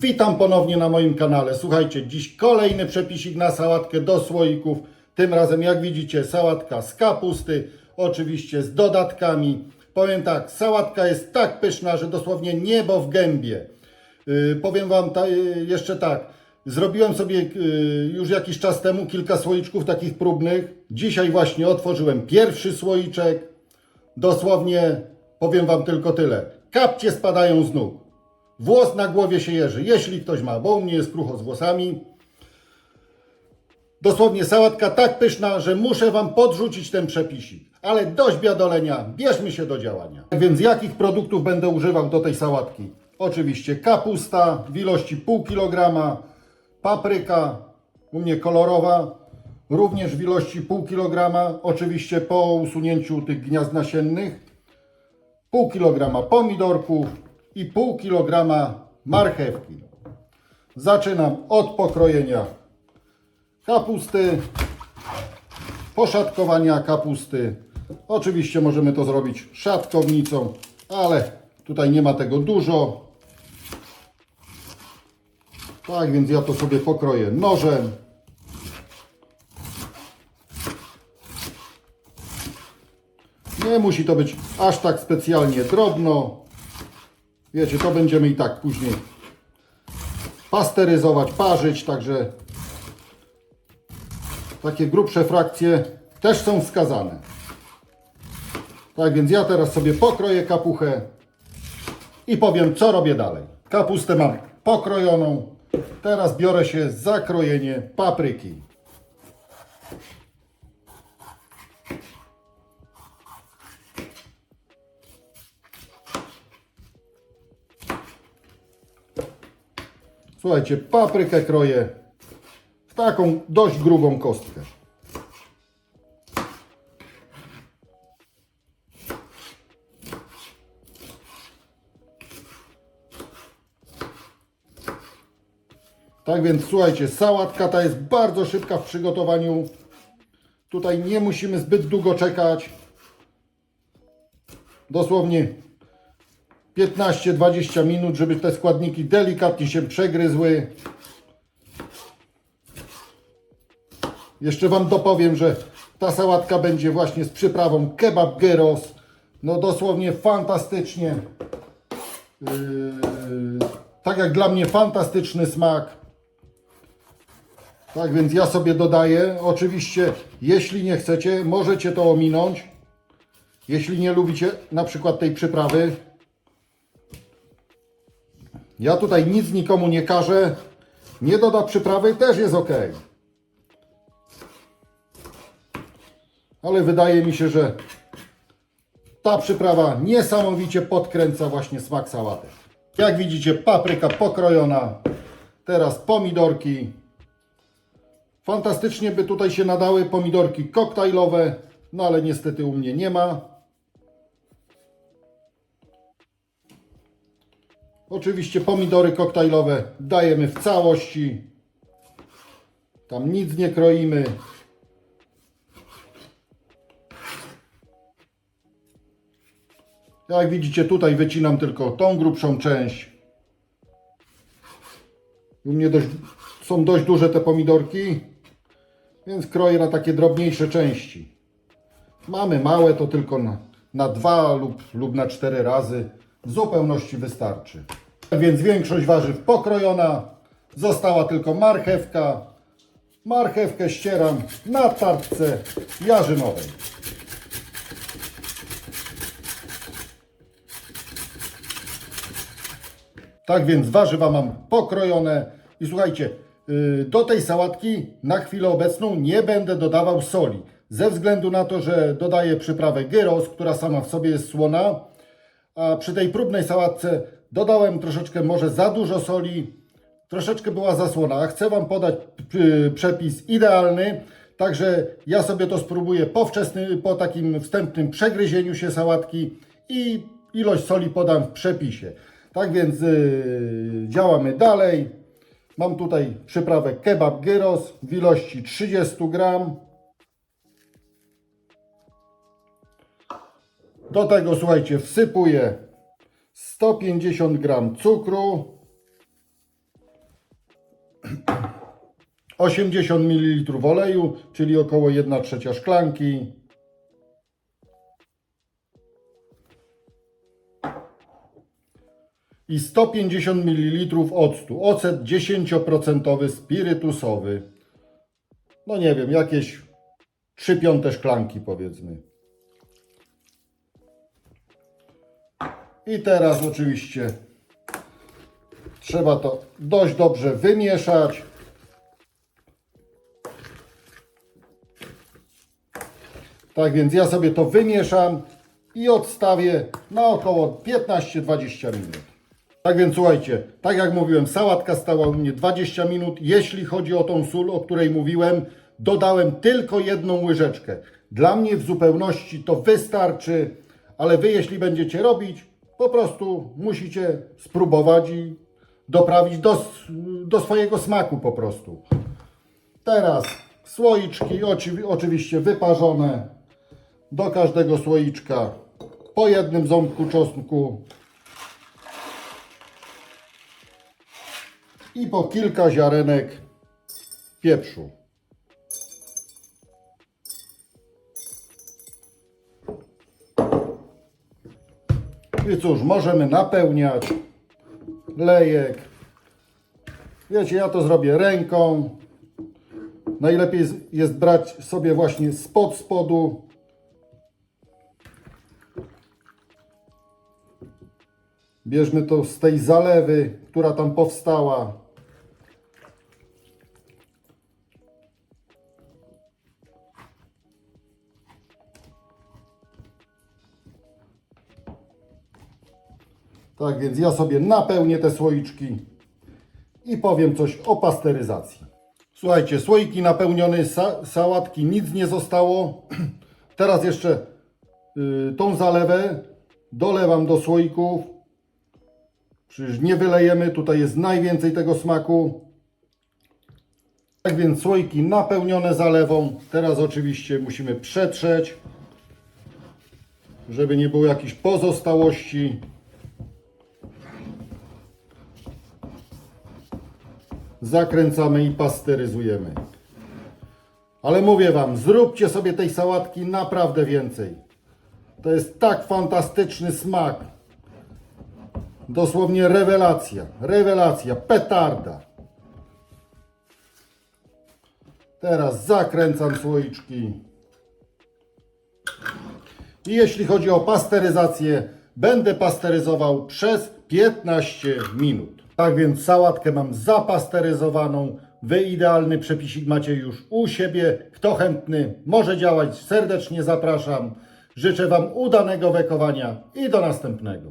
Witam ponownie na moim kanale. Słuchajcie, dziś kolejny przepisik na sałatkę do słoików. Tym razem, jak widzicie, sałatka z kapusty, oczywiście z dodatkami. Powiem tak, sałatka jest tak pyszna, że dosłownie niebo w gębie. Yy, powiem Wam ta, yy, jeszcze tak. Zrobiłem sobie yy, już jakiś czas temu kilka słoiczków takich próbnych. Dzisiaj właśnie otworzyłem pierwszy słoiczek. Dosłownie powiem Wam tylko tyle. Kapcie spadają z nóg. Włos na głowie się jeży, jeśli ktoś ma, bo u mnie jest krucho z włosami. Dosłownie sałatka tak pyszna, że muszę Wam podrzucić ten przepisik. Ale dość biadolenia, bierzmy się do działania. Więc jakich produktów będę używał do tej sałatki? Oczywiście kapusta w ilości pół kilograma, papryka, u mnie kolorowa, również w ilości pół kilograma, oczywiście po usunięciu tych gniazd nasiennych pół kilograma pomidorków i pół kilograma marchewki. Zaczynam od pokrojenia kapusty, poszatkowania kapusty. Oczywiście możemy to zrobić szatkownicą, ale tutaj nie ma tego dużo. Tak więc ja to sobie pokroję nożem. Nie musi to być aż tak specjalnie drobno. Wiecie, to będziemy i tak później pasteryzować, parzyć, także takie grubsze frakcje też są wskazane. Tak więc ja teraz sobie pokroję kapuchę i powiem, co robię dalej. Kapustę mam pokrojoną. Teraz biorę się za krojenie papryki. Słuchajcie, paprykę kroję w taką dość grubą kostkę. Tak więc słuchajcie, sałatka ta jest bardzo szybka w przygotowaniu. Tutaj nie musimy zbyt długo czekać. Dosłownie 15-20 minut, żeby te składniki delikatnie się przegryzły. Jeszcze Wam dopowiem, że ta sałatka będzie właśnie z przyprawą kebab gyros. No dosłownie fantastycznie. Yy, tak jak dla mnie fantastyczny smak. Tak więc ja sobie dodaję. Oczywiście, jeśli nie chcecie, możecie to ominąć. Jeśli nie lubicie na przykład tej przyprawy, ja tutaj nic nikomu nie każę. Nie doda przyprawy, też jest ok. Ale wydaje mi się, że ta przyprawa niesamowicie podkręca właśnie smak sałaty. Jak widzicie, papryka pokrojona. Teraz pomidorki. Fantastycznie by tutaj się nadały pomidorki koktajlowe, no ale niestety u mnie nie ma. Oczywiście pomidory koktajlowe dajemy w całości. Tam nic nie kroimy. Jak widzicie tutaj wycinam tylko tą grubszą część. U mnie dość, są dość duże te pomidorki, więc kroję na takie drobniejsze części. Mamy małe, to tylko na, na dwa lub, lub na cztery razy. W zupełności wystarczy. Więc większość warzyw pokrojona. Została tylko marchewka. Marchewkę ścieram na tartce jarzynowej. Tak więc warzywa mam pokrojone i słuchajcie, yy, do tej sałatki na chwilę obecną nie będę dodawał soli. Ze względu na to, że dodaję przyprawę gyros, która sama w sobie jest słona, a przy tej próbnej sałatce dodałem troszeczkę może za dużo soli, troszeczkę była zasłona. Chcę Wam podać y, przepis idealny, także ja sobie to spróbuję po, wczesnym, po takim wstępnym przegryzieniu się sałatki i ilość soli podam w przepisie. Tak więc yy, działamy dalej. Mam tutaj przyprawę kebab gyros w ilości 30 gram. Do tego, słuchajcie, wsypuję 150 gram cukru, 80 ml oleju, czyli około 1 trzecia szklanki. I 150 ml octu. Ocet 10% spirytusowy. No nie wiem, jakieś 3 piąte szklanki powiedzmy. I teraz oczywiście trzeba to dość dobrze wymieszać. Tak więc ja sobie to wymieszam i odstawię na około 15-20 minut. Tak więc słuchajcie, tak jak mówiłem, sałatka stała u mnie 20 minut. Jeśli chodzi o tą sól, o której mówiłem, dodałem tylko jedną łyżeczkę. Dla mnie w zupełności to wystarczy, ale wy jeśli będziecie robić, po prostu musicie spróbować i doprawić do, do swojego smaku po prostu. Teraz słoiczki, oczywi- oczywiście wyparzone. Do każdego słoiczka po jednym ząbku czosnku i po kilka ziarenek pieprzu. I cóż, możemy napełniać lejek. Wiecie, ja to zrobię ręką. Najlepiej jest- brać sobie właśnie spod spodu. Bierzmy to z tej zalewy, która tam powstała. Tak więc ja sobie napełnię te słoiczki i powiem coś o pasteryzacji. Słuchajcie, słoiki napełnione, sa sałatki, nic nie zostało. Teraz jeszcze y, tą zalewę dolewam do słoików. Przecież nie wylejemy, tutaj jest najwięcej tego smaku. Tak więc słoiki napełnione zalewą. Teraz oczywiście musimy przetrzeć, żeby nie było jakichś pozostałości. Zakręcamy i pasteryzujemy. Ale mówię Wam, zróbcie sobie tej sałatki naprawdę więcej. To jest tak fantastyczny smak. Dosłownie rewelacja, rewelacja, petarda. Teraz zakręcam słoiczki. I jeśli chodzi o pasteryzację, będę pasteryzował przez 15 minut. Tak więc sałatkę mam zapasteryzowaną. Wy idealny przepisik macie już u siebie. Kto chętny może działać, serdecznie zapraszam. Życzę Wam udanego wekowania i do następnego.